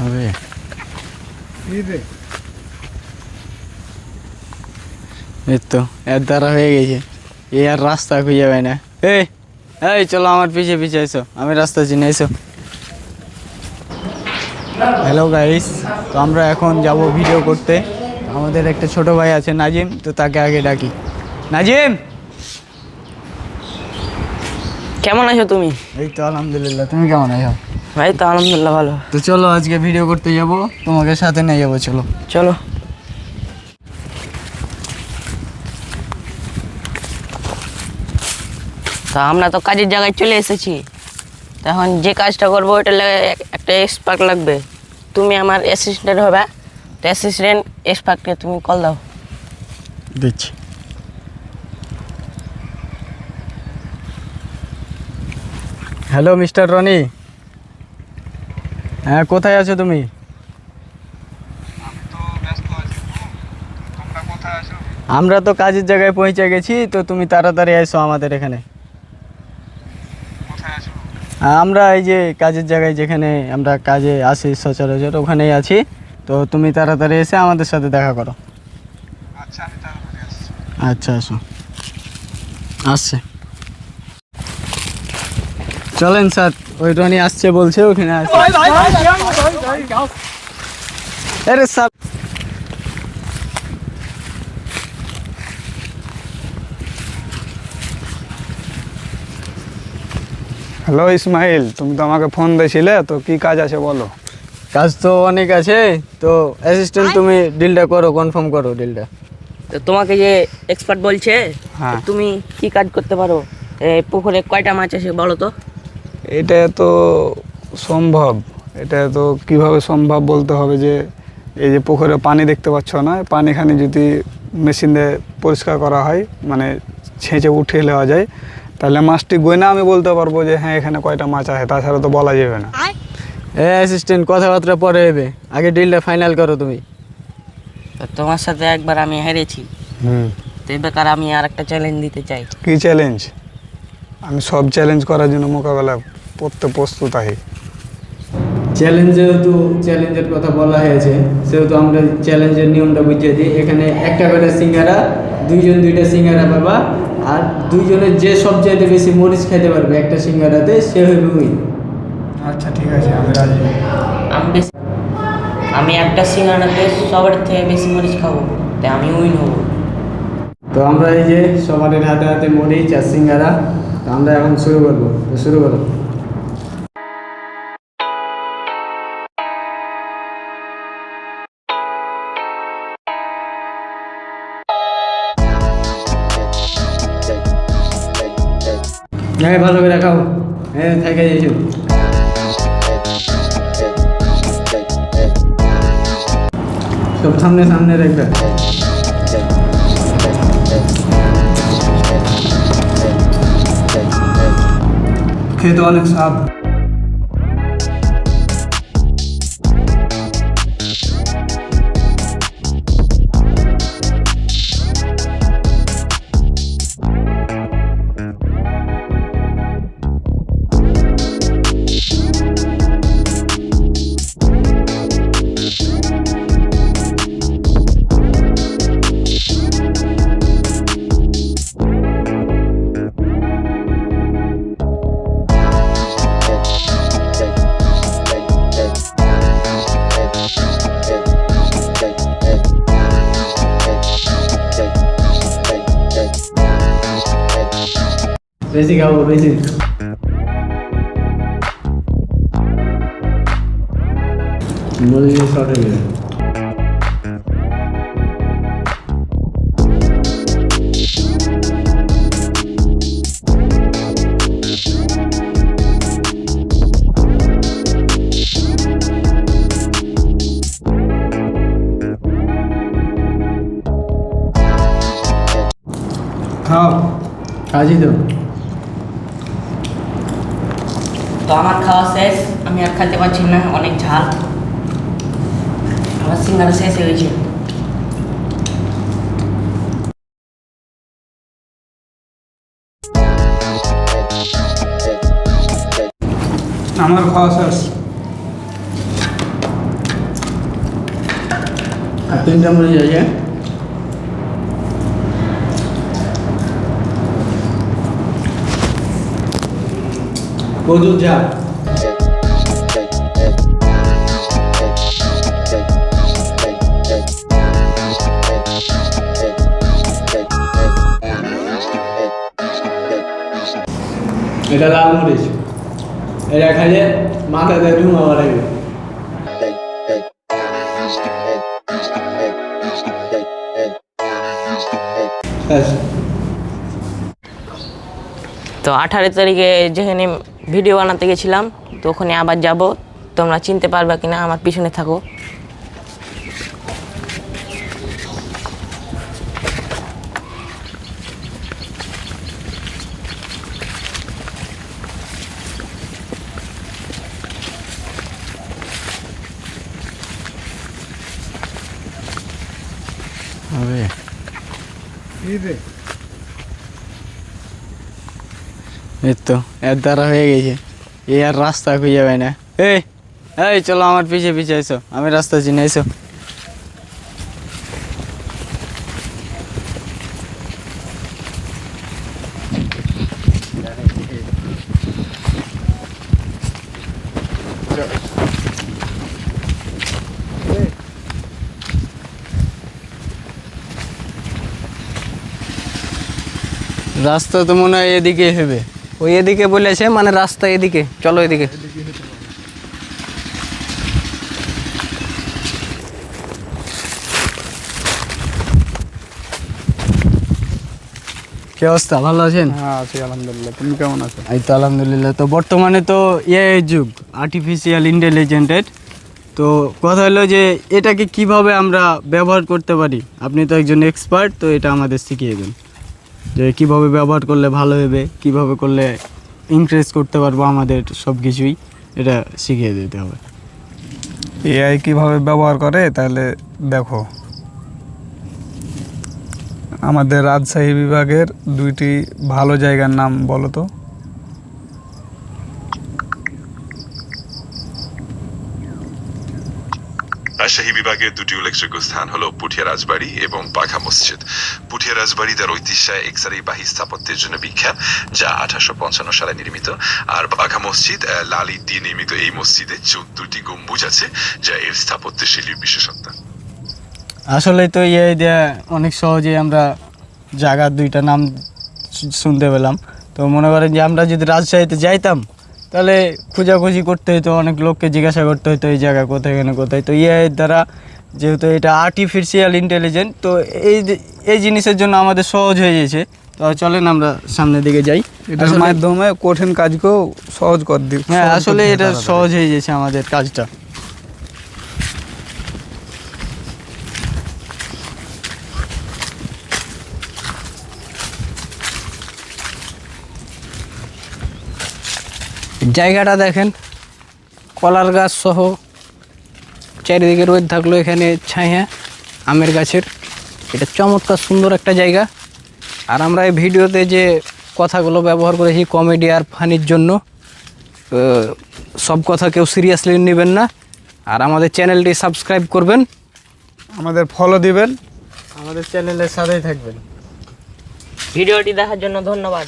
হবে এই তো এর দ্বারা হয়ে গেছে। এই আর রাস্তা খুঁজে পাই না। এই এই চলো আমার পিছে পিছে এসো আমি রাস্তা চিনে এসো হ্যালো গাইস তো আমরা এখন যাব ভিডিও করতে। আমাদের একটা ছোট ভাই আছে নাজিম। তো তাকে আগে ডাকি। নাজিম! কেমন আছো তুমি? এই তো আলহামদুলিল্লাহ তুমি কেমন আছো? ভাই তো আলহামদুলিল্লাহ ভালো। তো চলো আজকে ভিডিও করতে যাব তোমাকে সাথে নিয়ে যাব চলো। চলো। তা আমরা তো কাজের জায়গায় চলে এসেছি। এখন যে কাজটা করব ওইটা লাগে একটা এক্সপার্ট লাগবে। তুমি আমার অ্যাসিস্ট্যান্ট হবে তো অ্যাসিস্ট্যান্ট এক্সপার্টকে তুমি কল দাও। দিচ্ছি। Hello mister Rony. হ্যাঁ কোথায় আছো তুমি? আমরা তো কাজের জায়গায় পৌঁছে গেছি তো তুমি তাড়াতাড়ি এসো আমাদের এখানে। আমরা এই যে কাজের জায়গায় যেখানে আমরা কাজে আসি সচরাচর ওখানেই আছি। তো তুমি তাড়াতাড়ি এসে আমাদের সাথে দেখা করো। আচ্ছা আসো। আসছে। চলেন স্যার ওই রনি আসছে বলছে ওখানে আসছে। আরে স্যার। হ্যালো ইসমাইল তুমি তো আমাকে ফোন দিয়েছিলে তো কি কাজ আছে বলো? কাজ তো অনেক আছে তো অ্যাসিস্ট্যান্ট তুমি ডিলটা করো কনফার্ম করো ডিলটা তো তোমাকে যে এক্সপার্ট বলছে হ্যাঁ। তুমি কি কাজ করতে পারো? এই পুকুরে কয়টা মাছ আছে বলো তো? এটা তো সম্ভব এটা তো কীভাবে সম্ভব বলতে হবে যে এই যে পুকুরে পানি দেখতে পাচ্ছ না? পানিখানি যদি মেশিন দিয়ে পরিষ্কার করা হয় মানে ছেঁচে উঠিয়ে নেওয়া যায় তাহলে মাছটি গয়না আমি বলতে পারব যে হ্যাঁ এখানে কয়টা মাছ আছে তাছাড়া তো বলা যাবে না। এ অ্যাসিস্ট্যান্ট কথাবার্তা পরে হবে আগে ডিলটা ফাইনাল করো তুমি। তো তোমার সাথে একবার আমি হেরেছি। হুম। তো এই বেকার আমি আর একটা চ্যালেঞ্জ দিতে চাই। কী চ্যালেঞ্জ আমি সব চ্যালেঞ্জ করার জন্য মোকাবেলা করতে প্রস্তুত আছি চ্যালেঞ্জ যেহেতু চ্যালেঞ্জের কথা বলা হয়েছে সেহেতু আমরা চ্যালেঞ্জের নিয়মটা বুঝিয়ে দিই। এখানে একটা করে সিঙ্গারা দুইজন দুইটা সিঙ্গারা পাবা আর দুইজনের যে সবচাইতে বেশি মরিচ খেতে পারবে একটা সিঙ্গারাতে সে হইবে উইন। আচ্ছা ঠিক আছে আমি রাজি। আমি একটা সিঙ্গারাতে সবার থেকে বেশি মরিচ খাব তাই আমি উইন হব। তো আমরা এই যে সবার হাতে হাতে মরিচ আর সিঙ্গারা তো আমরা এখন শুরু করব। তো শুরু করো। হ্যাঁ ভালো করে খাও। হ্যাঁ থেকে যাইছো সব সামনে সামনে রাখবে খেতে অনেক স্বাদ। বেশি খাব বেশি। মুরগি শর্ট গেছে। খাও। কাজই তো। তো আমার খাওয়া শেষ আমি আর খেতে পারছি না অনেক ঝাল আমার সিঙ্গারা শেষ হয়ে গেছে আমার খাওয়া শেষ আর তিনটা মরিচ আছে ঝাল এটা লাল মরিচ। এটা খাইলে মাথাতে ধুমা বাড়াইবে। তো আঠারো তারিখে যেখানে ভিডিও বানাতে গেছিলাম তো ওখানে আবার যাব। তোমরা চিনতে পারবে কিনা আমার পিছনে থাকো। হবে এই এর দ্বারা হয়ে গেছে। এই আর রাস্তা খুঁজে পাই না। এই এই, চলো আমার পিছে পিছে এসো আমি রাস্তা চিনে এসো রাস্তা তো মনে হয় এদিকে হবে। ওই এদিকে বলেছে মানে রাস্তা এদিকে। চলো এদিকে। কি অবস্থা? ভালো আছেন? হ্যাঁ আছি আলহামদুলিল্লাহ। তুমি কেমন আছো? এই তো আলহামদুলিল্লাহ। তো বর্তমানে তো এআই যুগ আর্টিফিশিয়াল ইন্টেলিজেন্টের তো কথা হলো যে এটাকে কীভাবে আমরা ব্যবহার করতে পারি? আপনি তো একজন এক্সপার্ট তো এটা আমাদের শিখিয়ে দেন। যে কীভাবে ব্যবহার করলে ভালো হবে, কীভাবে করলে ইনক্রেজ করতে পারব আমাদের সব কিছুই এটা শিখিয়ে দিতে হবে। এআই কীভাবে ব্যবহার করে, তাহলে দেখো। আমাদের রাজশাহী বিভাগের দুইটি ভালো জায়গার নাম বলো তো। রাজশাহী বিভাগের দুটি উল্লেখযোগ্য স্থান হলো পুঠিয়া রাজবাড়ি এবং বাঘা মসজিদ। পুঠিয়া রাজবাড়ি তার ঐতিহ্যায় একসারি বাহী স্থাপত্যের জন্য বিখ্যাত, যা আঠারোশো পঞ্চান্ন সালে নির্মিত। আর বাঘা মসজিদ লাল দিয়ে নির্মিত এই মসজিদে চোদ্দটি গম্বুজ আছে, যা এর স্থাপত্যের শৈলীর বিশেষত্ব। আসলে তো এআই দেয়া অনেক সহজেই আমরা জায়গার দুইটা নাম শুনতে পেলাম। তো মনে করেন যে আমরা যদি রাজশাহীতে যাইতাম তাহলে খোঁজাখুঁজি করতে হতো অনেক লোককে জিজ্ঞাসা করতে হতো এই জায়গা কোথায় এখানে কোথায়? তো এর দ্বারা যেহেতু এটা আর্টিফিশিয়াল ইন্টেলিজেন্ট তো এই এই জিনিসের জন্য আমাদের সহজ হয়ে গেছে। তো চলেন আমরা সামনের দিকে যাই। এটার মাধ্যমে কঠিন কাজকেও সহজ করে দিই হ্যাঁ আসলে এটা সহজ হয়ে গেছে আমাদের কাজটা। জায়গাটা দেখেন কলার গাছ সহ চারিদিকে রোদ থাকল এখানে ছায়া আমের গাছের। এটা চমৎকার সুন্দর একটা জায়গা। আর আমরা এই ভিডিওতে যে কথাগুলো ব্যবহার করেছি কমেডি আর ফানির জন্য সব কথা কেউ সিরিয়াসলি নেবেন না। আর আমাদের চ্যানেলটি সাবস্ক্রাইব করবেন। আমাদের ফলো দিবেন। আমাদের চ্যানেলের সাথেই থাকবেন। ভিডিওটি দেখার জন্য ধন্যবাদ।